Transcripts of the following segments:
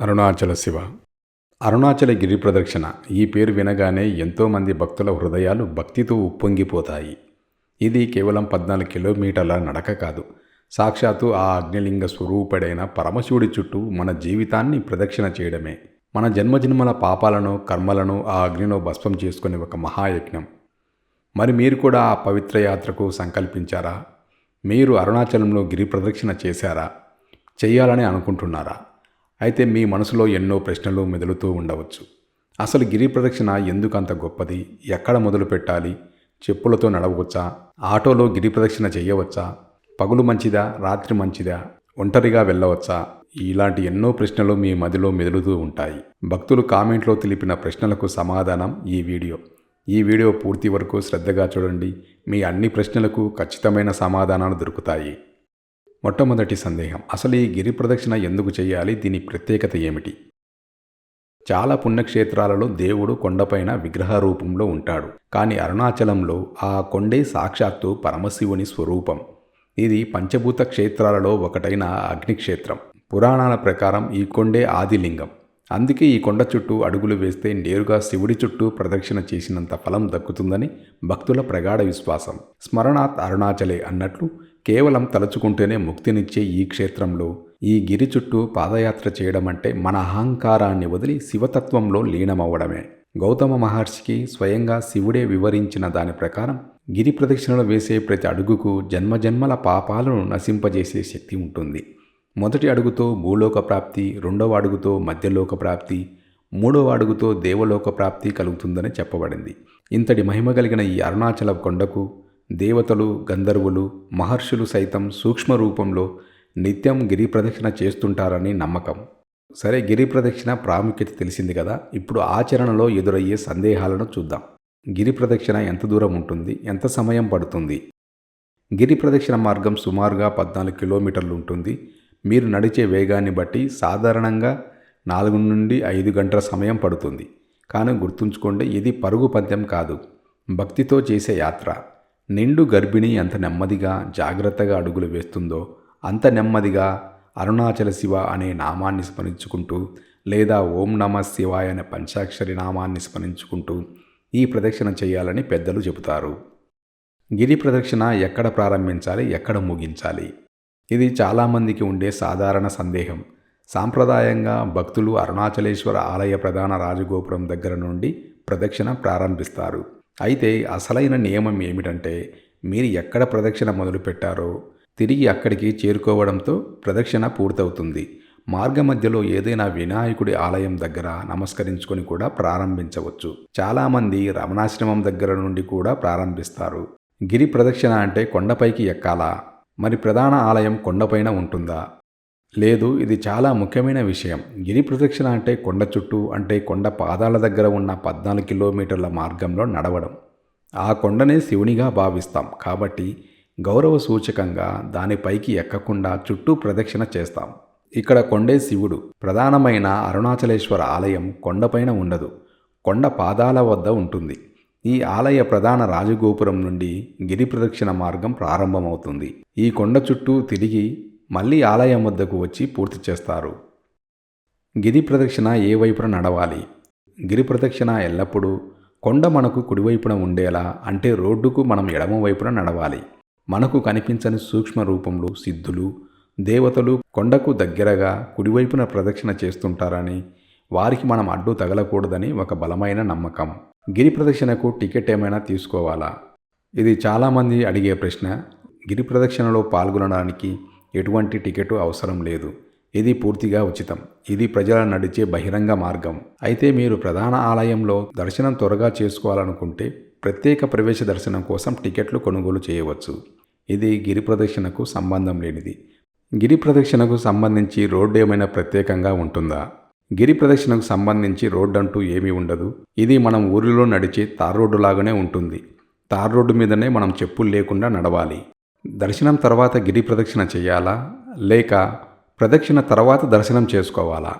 అరుణాచల శివ. అరుణాచల గిరి ప్రదక్షిణ. ఈ పేరు వినగానే ఎంతోమంది భక్తుల హృదయాలు భక్తితో ఉప్పొంగిపోతాయి. ఇది కేవలం పద్నాలుగు కిలోమీటర్ల నడక కాదు. సాక్షాత్తు ఆ అగ్నిలింగ స్వరూపుడైన పరమశివుడి చుట్టూ మన జీవితాన్ని ప్రదక్షిణ చేయడమే. మన జన్మజన్మల పాపాలను కర్మలను ఆ అగ్నిలో భస్మం చేసుకునే ఒక మహాయజ్ఞం. మరి మీరు కూడా ఆ పవిత్ర యాత్రకు సంకల్పించారా? మీరు అరుణాచలంలో గిరి ప్రదక్షిణ చేశారా? చేయాలని అనుకుంటున్నారా? అయితే మీ మనసులో ఎన్నో ప్రశ్నలు మెదులుతూ ఉండవచ్చు. అసలు గిరి ప్రదక్షిణ ఎందుకు అంత గొప్పది? ఎక్కడ మొదలు పెట్టాలి? చెప్పులతో నడవచ్చా? ఆటోలో గిరి ప్రదక్షిణ చేయవచ్చా? పగులు మంచిదా? రాత్రి మంచిదా? ఒంటరిగా వెళ్ళవచ్చా? ఇలాంటి ఎన్నో ప్రశ్నలు మీ మదిలో మెదులుతూ ఉంటాయి. భక్తులు కామెంట్లో తెలిపిన ప్రశ్నలకు సమాధానం ఈ వీడియో. ఈ వీడియో పూర్తి వరకు శ్రద్ధగా చూడండి. మీ అన్ని ప్రశ్నలకు ఖచ్చితమైన సమాధానాలు దొరుకుతాయి. మొట్టమొదటి సందేహం. అసలు ఈ గిరి ప్రదక్షిణ ఎందుకు చేయాలి? దీని ప్రత్యేకత ఏమిటి? చాలా పుణ్యక్షేత్రాలలో దేవుడు కొండపైన విగ్రహ రూపంలో ఉంటాడు. కానీ అరుణాచలంలో ఆ కొండే సాక్షాత్తు పరమశివుని స్వరూపం. ఇది పంచభూత క్షేత్రాలలో ఒకటైన అగ్నిక్షేత్రం. పురాణాల ప్రకారం ఈ కొండే ఆదిలింగం. అందుకే ఈ కొండ చుట్టూ అడుగులు వేస్తే నేరుగా శివుడి చుట్టూ ప్రదక్షిణ చేసినంత ఫలం దక్కుతుందని భక్తుల ప్రగాఢ విశ్వాసం. స్మరణాత్ అరుణాచలే అన్నట్లు కేవలం తలుచుకుంటేనే ముక్తినిచ్చే ఈ క్షేత్రంలో ఈ గిరి చుట్టూ పాదయాత్ర చేయడం అంటే మన అహంకారాన్ని వదిలి శివతత్వంలో లీనమవ్వడమే. గౌతమ మహర్షికి స్వయంగా శివుడే వివరించిన దాని ప్రకారం గిరి ప్రదక్షిణలు వేసే ప్రతి అడుగుకు జన్మజన్మల పాపాలను నశింపజేసే శక్తి ఉంటుంది. మొదటి అడుగుతో భూలోక ప్రాప్తి రెండవ అడుగుతో మధ్యలోక ప్రాప్తి మూడవ అడుగుతో దేవలోక ప్రాప్తి కలుగుతుందని చెప్పబడింది. ఇంతటి మహిమ కలిగిన ఈ అరుణాచల కొండకు దేవతలు గంధర్వులు మహర్షులు సైతం సూక్ష్మ రూపంలో నిత్యం గిరి ప్రదక్షిణ చేస్తుంటారని నమ్మకం. సరే గిరి ప్రదక్షిణ ప్రాముఖ్యత తెలిసింది కదా. ఇప్పుడు ఆచరణలో ఎదురయ్యే సందేహాలను చూద్దాం. గిరి ప్రదక్షిణ ఎంత దూరం ఉంటుంది? ఎంత సమయం పడుతుంది? గిరి ప్రదక్షిణ మార్గం సుమారుగా పద్నాలుగు కిలోమీటర్లు ఉంటుంది. మీరు నడిచే వేగాన్ని బట్టి సాధారణంగా నాలుగు నుండి ఐదు గంటల సమయం పడుతుంది. కానీ గుర్తుంచుకోండి ఇది పరుగు పందెం కాదు. భక్తితో చేసే యాత్ర. నిండు గర్భిణి ఎంత నెమ్మదిగా జాగ్రత్తగా అడుగులు వేస్తుందో అంత నెమ్మదిగా అరుణాచల శివ అనే నామాన్ని స్మరించుకుంటూ లేదా ఓం నమ శివాయ అనే పంచాక్షరి నామాన్ని స్మరించుకుంటూ ఈ ప్రదక్షిణ చేయాలని పెద్దలు చెబుతారు. గిరి ప్రదక్షిణ ఎక్కడ ప్రారంభించాలి ఎక్కడ ముగించాలి? ఇది చాలామందికి ఉండే సాధారణ సందేహం. సాంప్రదాయంగా భక్తులు అరుణాచలేశ్వర ఆలయ ప్రధాన రాజగోపురం దగ్గర నుండి ప్రదక్షిణ ప్రారంభిస్తారు. అయితే అసలైన నియమం ఏమిటంటే మీరు ఎక్కడ ప్రదక్షిణ మొదలుపెట్టారో తిరిగి అక్కడికి చేరుకోవడంతో ప్రదక్షిణ పూర్తవుతుంది. మార్గ మధ్యలో ఏదైనా వినాయకుడి ఆలయం దగ్గర నమస్కరించుకొని కూడా ప్రారంభించవచ్చు. చాలామంది రమణాశ్రమం దగ్గర నుండి కూడా ప్రారంభిస్తారు. గిరి ప్రదక్షిణ అంటే కొండపైకి ఎక్కాలా? మరి ప్రధాన ఆలయం కొండపైన ఉంటుందా? లేదు ఇది చాలా ముఖ్యమైన విషయం. గిరి ప్రదక్షిణ అంటే కొండ చుట్టూ అంటే కొండ పాదాల దగ్గర ఉన్న పద్నాలుగు కిలోమీటర్ల మార్గంలో నడవడం. ఆ కొండనే శివునిగా భావిస్తాం. కాబట్టి గౌరవ సూచకంగా దానిపైకి ఎక్కకుండా చుట్టూ ప్రదక్షిణ చేస్తాం. ఇక్కడ కొండే శివుడు. ప్రధానమైన అరుణాచలేశ్వర ఆలయం కొండపైన ఉండదు. కొండ పాదాల వద్ద ఉంటుంది. ఈ ఆలయ ప్రధాన రాజగోపురం నుండి గిరి ప్రదక్షిణ మార్గం ప్రారంభమవుతుంది. ఈ కొండ చుట్టూ తిరిగి మళ్ళీ ఆలయం వద్దకు వచ్చి పూర్తి చేస్తారు. గిరి ప్రదక్షిణ ఏ వైపున నడవాలి? గిరి ప్రదక్షిణ ఎల్లప్పుడూ కొండ మనకు కుడివైపున ఉండేలా అంటే రోడ్డుకు మనం ఎడమ వైపున నడవాలి. మనకు కనిపించని సూక్ష్మ రూపంలో సిద్ధులు దేవతలు కొండకు దగ్గరగా కుడివైపున ప్రదక్షిణ చేస్తుంటారని వారికి మనం అడ్డు తగలకూడదని ఒక బలమైన నమ్మకం. గిరి ప్రదక్షిణకు టికెట్ ఏమైనా తీసుకోవాలా? ఇది చాలామంది అడిగే ప్రశ్న. గిరి ప్రదక్షిణలో పాల్గొనడానికి ఎటువంటి టికెట్ అవసరం లేదు. ఇది పూర్తిగా ఉచితం. ఇది ప్రజల నడిచే బహిరంగ మార్గం. అయితే మీరు ప్రధాన ఆలయంలో దర్శనం త్వరగా చేసుకోవాలనుకుంటే ప్రత్యేక ప్రవేశ దర్శనం కోసం టికెట్లు కొనుగోలు చేయవచ్చు. ఇది గిరి ప్రదక్షిణకు సంబంధం లేనిది. గిరి ప్రదక్షిణకు సంబంధించి రోడ్డు ఏమైనా ప్రత్యేకంగా ఉంటుందా? గిరి ప్రదక్షిణకు సంబంధించి రోడ్డు అంటూ ఏమీ ఉండదు. ఇది మనం ఊరిలో నడిచే తార్ రోడ్డు లాగానే ఉంటుంది. తార్ రోడ్డు మీదనే మనం చెప్పులు లేకుండా నడవాలి. దర్శనం తర్వాత గిరి ప్రదక్షిణ చేయాలా? లేక ప్రదక్షిణ తర్వాత దర్శనం చేసుకోవాలా?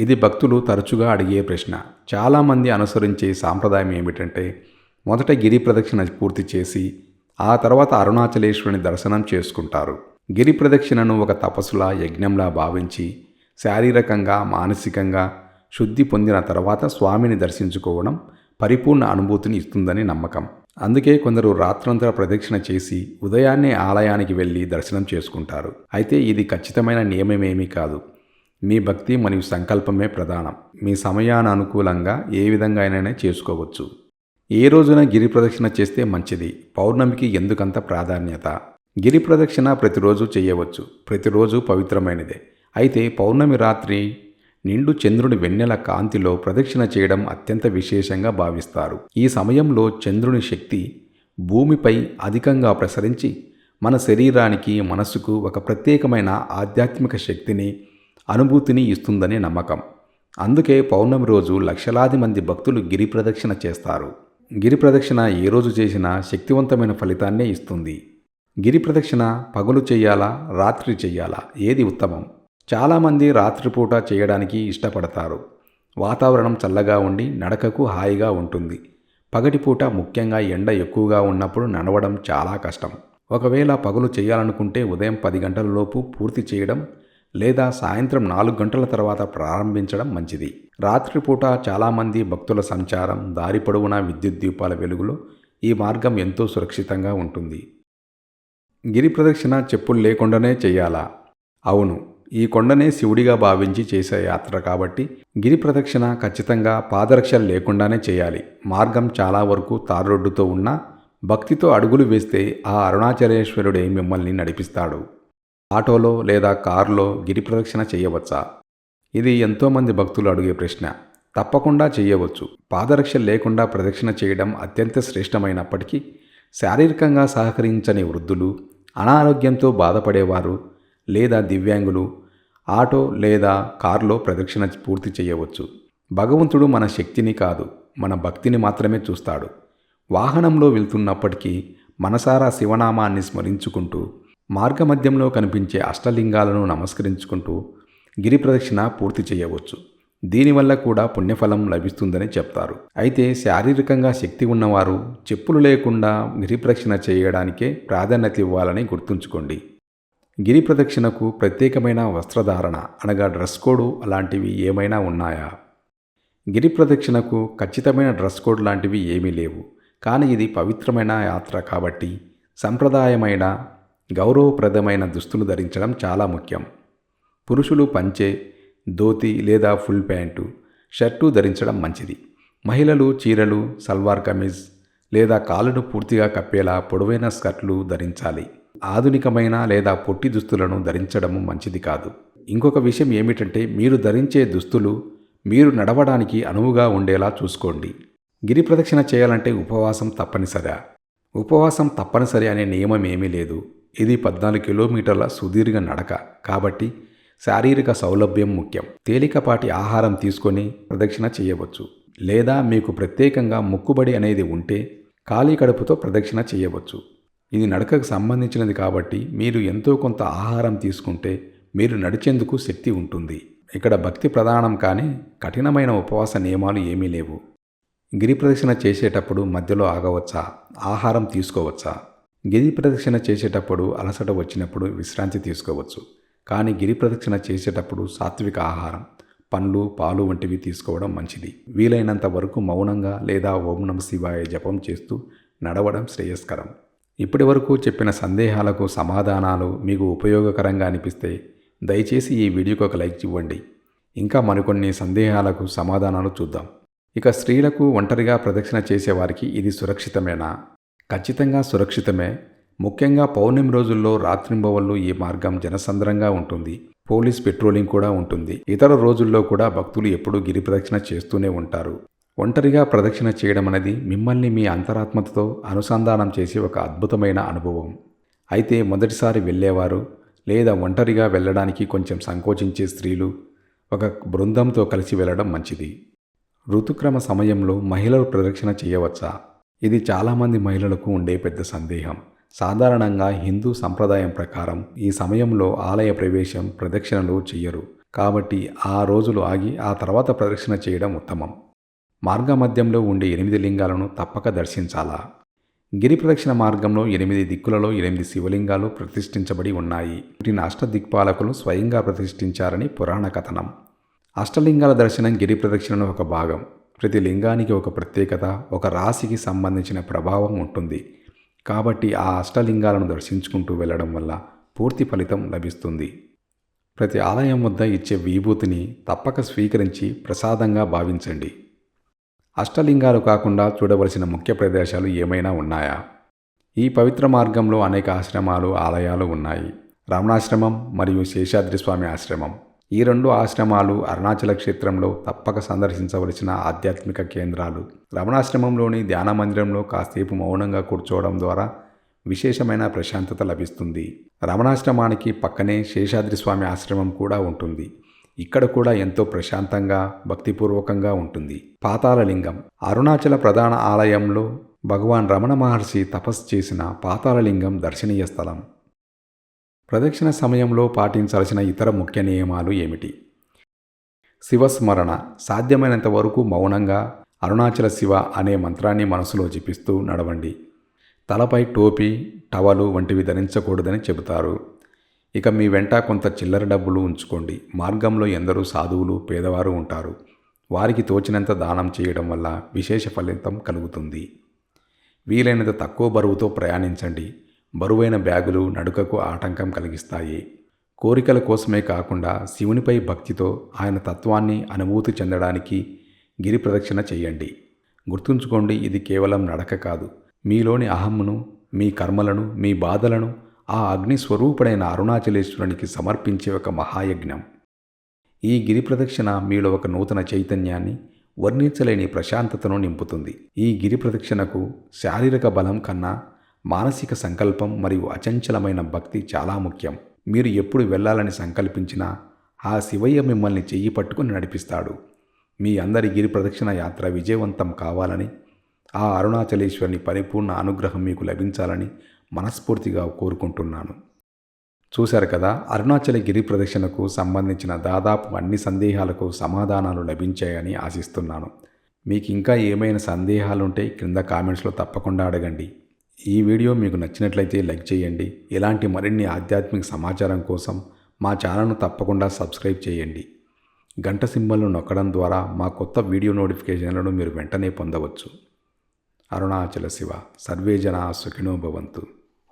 ఇది భక్తులు తరచుగా అడిగే ప్రశ్న. చాలామంది అనుసరించే సాంప్రదాయం ఏమిటంటే మొదట గిరి ప్రదక్షిణ పూర్తి చేసి ఆ తర్వాత అరుణాచలేశ్వరుని దర్శనం చేసుకుంటారు. గిరి ప్రదక్షిణను ఒక తపస్సులా యజ్ఞంలా భావించి శారీరకంగా మానసికంగా శుద్ధి పొందిన తర్వాత స్వామిని దర్శించుకోవడం పరిపూర్ణ అనుభూతిని ఇస్తుందని నమ్మకం. అందుకే కొందరు రాత్రంతా ప్రదక్షిణ చేసి ఉదయాన్నే ఆలయానికి వెళ్ళి దర్శనం చేసుకుంటారు. అయితే ఇది ఖచ్చితమైన నియమమేమీ కాదు. మీ భక్తి మరియు సంకల్పమే ప్రధానం. మీ సమయానుకూలంగా ఏ విధంగా అయినా చేసుకోవచ్చు. ఏ రోజున గిరి ప్రదక్షిణ చేస్తే మంచిది? పౌర్ణమికి ఎందుకంత ప్రాధాన్యత? గిరి ప్రదక్షిణ ప్రతిరోజు చేయవచ్చు. ప్రతిరోజు పవిత్రమైనదే. అయితే పౌర్ణమి రాత్రి నిండు చంద్రుని వెన్నెల కాంతిలో ప్రదక్షిణ చేయడం అత్యంత విశేషంగా భావిస్తారు. ఈ సమయంలో చంద్రుని శక్తి భూమిపై అధికంగా ప్రసరించి మన శరీరానికి మనసుకు ఒక ప్రత్యేకమైన ఆధ్యాత్మిక శక్తిని అనుభూతిని ఇస్తుందనే నమ్మకం. అందుకే పౌర్ణమి రోజు లక్షలాది మంది భక్తులు గిరి ప్రదక్షిణ చేస్తారు. గిరి ప్రదక్షిణ ఏ రోజు చేసినా శక్తివంతమైన ఫలితాన్నే ఇస్తుంది. గిరి ప్రదక్షిణ పగలు చేయాలా రాత్రి చెయ్యాలా ఏది ఉత్తమం? చాలామంది రాత్రిపూట చేయడానికి ఇష్టపడతారు. వాతావరణం చల్లగా ఉండి నడకకు హాయిగా ఉంటుంది. పగటిపూట ముఖ్యంగా ఎండ ఎక్కువగా ఉన్నప్పుడు నడవడం చాలా కష్టం. ఒకవేళ పగలు చేయాలనుకుంటే ఉదయం పది గంటలలోపు పూర్తి చేయడం లేదా సాయంత్రం నాలుగు గంటల తర్వాత ప్రారంభించడం మంచిది. రాత్రిపూట చాలామంది భక్తుల సంచారం దారి పొడవునా విద్యుత్ దీపాల వెలుగులో ఈ మార్గం ఎంతో సురక్షితంగా ఉంటుంది. గిరి ప్రదక్షిణ చెప్పులు లేకుండానే చేయాలా? అవును. ఈ కొండనే శివుడిగా భావించి చేసే యాత్ర కాబట్టి గిరి ప్రదక్షిణ ఖచ్చితంగా పాదరక్షలు లేకుండానే చేయాలి. మార్గం చాలా వరకు తారోడ్డుతో ఉన్నా భక్తితో అడుగులు వేస్తే ఆ అరుణాచలేశ్వరుడే మిమ్మల్ని నడిపిస్తాడు. ఆటోలో లేదా కారులో గిరి ప్రదక్షిణ చేయవచ్చా? ఇది ఎంతోమంది భక్తులు అడిగే ప్రశ్న. తప్పకుండా చేయవచ్చు. పాదరక్షలు లేకుండా ప్రదక్షిణ చేయడం అత్యంత శ్రేష్టమైనప్పటికీ శారీరకంగా సహకరించని వృద్ధులు అనారోగ్యంతో బాధపడేవారు లేదా దివ్యాంగులు ఆటో లేదా కారులో ప్రదక్షిణ పూర్తి చేయవచ్చు. భగవంతుడు మన శక్తిని కాదు మన భక్తిని మాత్రమే చూస్తాడు. వాహనంలో వెళ్తున్నప్పటికీ మనసారా శివనామాన్ని స్మరించుకుంటూ మార్గమధ్యంలో కనిపించే అష్టలింగాలను నమస్కరించుకుంటూ గిరి ప్రదక్షిణ పూర్తి చేయవచ్చు. దీనివల్ల కూడా పుణ్యఫలం లభిస్తుందని చెప్తారు. అయితే శారీరకంగా శక్తి ఉన్నవారు చెప్పులు లేకుండా గిరి ప్రదక్షిణ చేయడానికే ప్రాధాన్యత ఇవ్వాలని గుర్తుంచుకోండి. గిరి ప్రదక్షిణకు ప్రత్యేకమైన వస్త్రధారణ అనగా డ్రెస్ కోడ్ అలాంటివి ఏమైనా ఉన్నాయా? గిరి ప్రదక్షిణకు ఖచ్చితమైన డ్రెస్ కోడ్ లాంటివి ఏమీ లేవు. కానీ ఇది పవిత్రమైన యాత్ర కాబట్టి సంప్రదాయమైన గౌరవప్రదమైన దుస్తులు ధరించడం చాలా ముఖ్యం. పురుషులు పంచే ధోతి లేదా ఫుల్ ప్యాంటు షర్టు ధరించడం మంచిది. మహిళలు చీరలు సల్వార్ కమీజ్ లేదా కాళ్ళను పూర్తిగా కప్పేలా పొడవైన స్కర్ట్లు ధరించాలి. ఆధునికమైన లేదా పొట్టి దుస్తులను ధరించడము మంచిది కాదు. ఇంకొక విషయం ఏమిటంటే మీరు ధరించే దుస్తులు మీరు నడవడానికి అనువుగా ఉండేలా చూసుకోండి. గిరి ప్రదక్షిణ చేయాలంటే ఉపవాసం తప్పనిసరా? ఉపవాసం తప్పనిసరి అనే నియమం ఏమీ లేదు. ఇది పద్నాలుగు కిలోమీటర్ల సుదీర్ఘ నడక. కాబట్టి శారీరక సౌలభ్యం ముఖ్యం. తేలికపాటి ఆహారం తీసుకొని ప్రదక్షిణ చేయవచ్చు. లేదా మీకు ప్రత్యేకంగా మొక్కుబడి అనేది ఉంటే ఖాళీ కడుపుతో ప్రదక్షిణ చేయవచ్చు. ఇది నడకకు సంబంధించినది కాబట్టి మీరు ఎంతో కొంత ఆహారం తీసుకుంటే మీరు నడిచేందుకు శక్తి ఉంటుంది. ఇక్కడ భక్తి ప్రధానం కానీ కఠినమైన ఉపవాస నియమాలు ఏమీ లేవు. గిరి ప్రదక్షిణ చేసేటప్పుడు మధ్యలో ఆగవచ్చా? ఆహారం తీసుకోవచ్చా? గిరి ప్రదక్షిణ చేసేటప్పుడు అలసట వచ్చినప్పుడు విశ్రాంతి తీసుకోవచ్చు. కానీ గిరి ప్రదక్షిణ చేసేటప్పుడు సాత్విక ఆహారం పండ్లు పాలు వంటివి తీసుకోవడం మంచిది. వీలైనంత వరకు మౌనంగా లేదా ఓం నమ శివాయ జపం చేస్తూ నడవడం శ్రేయస్కరం. ఇప్పటి వరకు చెప్పిన సందేహాలకు సమాధానాలు మీకు ఉపయోగకరంగా అనిపిస్తే దయచేసి ఈ వీడియోకి ఒక లైక్ ఇవ్వండి. ఇంకా మరికొన్ని సందేహాలకు సమాధానాలు చూద్దాం. ఇక స్త్రీలకు ఒంటరిగా ప్రదక్షిణ చేసేవారికి ఇది సురక్షితమేనా? ఖచ్చితంగా సురక్షితమే. ముఖ్యంగా పౌర్ణమి రోజుల్లో రాత్రింబవళ్ళు ఈ మార్గం జనసంద్రంగా ఉంటుంది. పోలీస్ పెట్రోలింగ్ కూడా ఉంటుంది. ఇతర రోజుల్లో కూడా భక్తులు ఎప్పుడూ గిరి ప్రదక్షిణ చేస్తూనే ఉంటారు. ఒంటరిగా ప్రదక్షిణ చేయడం అనేది మిమ్మల్ని మీ అంతరాత్మతో అనుసంధానం చేసే ఒక అద్భుతమైన అనుభవం. అయితే మొదటిసారి వెళ్ళేవారు లేదా ఒంటరిగా వెళ్ళడానికి కొంచెం సంకోచించే స్త్రీలు ఒక బృందంతో కలిసి వెళ్ళడం మంచిది. ఋతుక్రమ సమయంలో మహిళలు ప్రదక్షిణ చేయవచ్చా? ఇది చాలామంది మహిళలకు ఉండే పెద్ద సందేహం. సాధారణంగా హిందూ సంప్రదాయం ప్రకారం ఈ సమయంలో ఆలయ ప్రవేశం ప్రదక్షిణలు చెయ్యరు. కాబట్టి ఆ రోజులు ఆగి ఆ తర్వాత ప్రదక్షిణ చేయడం ఉత్తమం. మార్గమధ్యంలో ఉండే ఎనిమిది లింగాలను తప్పక దర్శించాలా? గిరి ప్రదక్షిణ మార్గంలో ఎనిమిది దిక్కులలో ఎనిమిది శివలింగాలు ప్రతిష్ఠించబడి ఉన్నాయి. వీటిని అష్టదిక్పాలకులు స్వయంగా ప్రతిష్ఠించారని పురాణ కథనం. అష్టలింగాల దర్శనం గిరి ప్రదక్షిణను ఒక భాగం. ప్రతి లింగానికి ఒక ప్రత్యేకత ఒక రాశికి సంబంధించిన ప్రభావం ఉంటుంది. కాబట్టి ఆ అష్టలింగాలను దర్శించుకుంటూ వెళ్ళడం వల్ల పూర్తి ఫలితం లభిస్తుంది. ప్రతి ఆలయం వద్ద ఇచ్చే విభూతిని తప్పక స్వీకరించి ప్రసాదంగా భావించండి. అష్టలింగాలు కాకుండా చూడవలసిన ముఖ్య ప్రదేశాలు ఏమైనా ఉన్నాయా? ఈ పవిత్ర మార్గంలో అనేక ఆశ్రమాలు ఆలయాలు ఉన్నాయి. రమణాశ్రమం మరియు శేషాద్రి స్వామి ఆశ్రమం. ఈ రెండు ఆశ్రమాలు అరుణాచల క్షేత్రంలో తప్పక సందర్శించవలసిన ఆధ్యాత్మిక కేంద్రాలు. రమణాశ్రమంలోని ధ్యాన మందిరంలో కాసేపు మౌనంగా కూర్చోవడం ద్వారా విశేషమైన ప్రశాంతత లభిస్తుంది. రమణాశ్రమానికి పక్కనే శేషాద్రి స్వామి ఆశ్రమం కూడా ఉంటుంది. ఇక్కడ కూడా ఎంతో ప్రశాంతంగా భక్తిపూర్వకంగా ఉంటుంది. పాతాళలింగం. అరుణాచల ప్రధాన ఆలయంలో భగవాన్ రమణ మహర్షి తపస్సు చేసిన పాతాళలింగం దర్శనీయ స్థలం. ప్రదక్షిణ సమయంలో పాటించాల్సిన ఇతర ముఖ్య నియమాలు ఏమిటి? శివస్మరణ. సాధ్యమైనంత వరకు మౌనంగా అరుణాచల శివ అనే మంత్రాన్ని మనసులో జపిస్తూ నడవండి. తలపై టోపీ టవలు వంటివి ధరించకూడదని చెబుతారు. ఇక మీ వెంట కొంత చిల్లర డబ్బులు ఉంచుకోండి. మార్గంలో ఎందరో సాధువులు పేదవారు ఉంటారు. వారికి తోచినంత దానం చేయడం వల్ల విశేష ఫలితం కలుగుతుంది. వీలైనంత తక్కువ బరువుతో ప్రయాణించండి. బరువైన బ్యాగులు నడుకకు ఆటంకం కలిగిస్తాయి. కోరికల కోసమే కాకుండా శివునిపై భక్తితో ఆయన తత్వాన్ని అనుభూతి చెందడానికి గిరి ప్రదక్షిణ చేయండి. గుర్తుంచుకోండి ఇది కేవలం నడక కాదు. మీలోని అహమ్మును మీ కర్మలను మీ బాధలను ఆ అగ్నిస్వరూపుడైన అరుణాచలేశ్వరునికి సమర్పించే ఒక మహాయజ్ఞం. ఈ గిరి ప్రదక్షిణ మీలో ఒక నూతన చైతన్యాన్ని వర్ణించలేని ప్రశాంతతను నింపుతుంది. ఈ గిరి ప్రదక్షిణకు శారీరక బలం కన్నా మానసిక సంకల్పం మరియు అచంచలమైన భక్తి చాలా ముఖ్యం. మీరు ఎప్పుడు వెళ్ళాలని సంకల్పించినా ఆ శివయ్య మిమ్మల్ని చెయ్యి పట్టుకుని నడిపిస్తాడు. మీ అందరి గిరి ప్రదక్షిణ యాత్ర విజయవంతం కావాలని ఆ అరుణాచలేశ్వరుని పరిపూర్ణ అనుగ్రహం మీకు లభించాలని మనస్ఫూర్తిగా కోరుకుంటున్నాను. చూశారు కదా అరుణాచల గిరి ప్రదక్షిణకు సంబంధించిన దాదాపు అన్ని సందేహాలకు సమాధానాలు లభించాయని ఆశిస్తున్నాను. మీకు ఇంకా ఏమైనా సందేహాలుంటే క్రింద కామెంట్స్లో తప్పకుండా అడగండి. ఈ వీడియో మీకు నచ్చినట్లయితే లైక్ చేయండి. ఇలాంటి మరిన్ని ఆధ్యాత్మిక సమాచారం కోసం మా ఛానల్ను తప్పకుండా సబ్స్క్రైబ్ చేయండి. గంట సింబల్ను నొక్కడం ద్వారా మా కొత్త వీడియో నోటిఫికేషన్లను మీరు వెంటనే పొందవచ్చు. అరుణాచల శివ సర్వే జనా సుఖినో భవంతు.